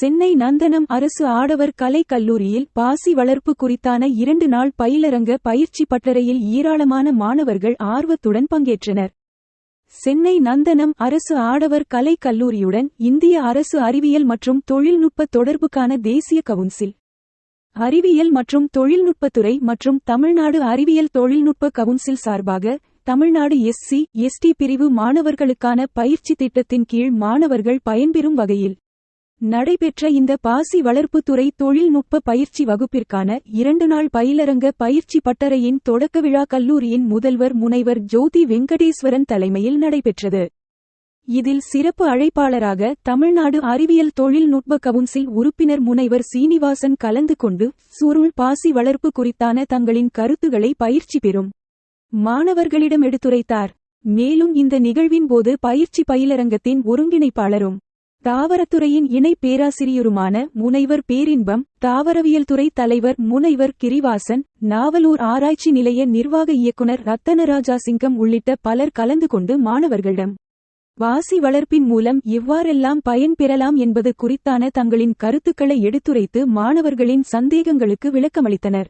சென்னை நந்தனம் அரசு ஆடவர் கலைக் கல்லூரியில் பாசி வளர்ப்பு குறித்தான இரண்டு நாள் பயிலரங்க பயிற்சி பட்டறையில் ஏராளமான மாணவர்கள் ஆர்வத்துடன் பங்கேற்றனர். சென்னை நந்தனம் அரசு ஆடவர் கலைக் கல்லூரியுடன் இந்திய அரசு அறிவியல் மற்றும் தொழில்நுட்ப தொடர்புக்கான தேசிய கவுன்சில். அறிவியல் மற்றும் தொழில்நுட்பத்துறை மற்றும் தமிழ்நாடு அறிவியல் தொழில்நுட்ப கவுன்சில் சார்பாக தமிழ்நாடு எஸ்சி எஸ்டி பிரிவு மாணவர்களுக்கான பயிற்சி திட்டத்தின் கீழ் மாணவர்கள் பயன்பெறும் வகையில் நடைபெற்ற இந்த பாசி வளர்ப்புத்துறை தொழில்நுட்ப பயிற்சி வகுப்பிற்கான இரண்டு நாள் பயிலரங்க பயிற்சி பட்டறையின் தொடக்க விழா கல்லூரியின் முதல்வர் முனைவர் ஜோதி வெங்கடேஸ்வரன் தலைமையில் நடைபெற்றது. இதில் சிறப்பு அழைப்பாளராக தமிழ்நாடு அறிவியல் தொழில்நுட்ப கவுன்சில் உறுப்பினர் முனைவர் சீனிவாசன் கலந்து கொண்டு சுருள் பாசி வளர்ப்பு குறித்தான தங்களின் கருத்துக்களை பயிற்சி பெறும் மாணவர்களிடம் எடுத்துரைத்தார். மேலும் இந்த நிகழ்வின் போது பயிற்சி பயிலரங்கத்தின் ஒருங்கிணைப்பாளரும் தாவரத்துறையின் இணை பேராசிரியருமான முனைவர் பேரின்பம் தாவரவியல் துறை தலைவர் முனைவர் கிரிவாசன் நாவலூர் ஆராய்ச்சி நிலைய நிர்வாக இயக்குனர் ரத்தனராஜா சிங்கம் உள்ளிட்ட பலர் கலந்து கொண்டு மாணவர்களிடம் வாசி வளர்ப்பின் மூலம் எவ்வாறெல்லாம் பயன் பெறலாம் என்பது குறித்தான தங்களின் கருத்துக்களை எடுத்துரைத்து மாணவர்களின் சந்தேகங்களுக்கு விளக்கமளித்தனர்.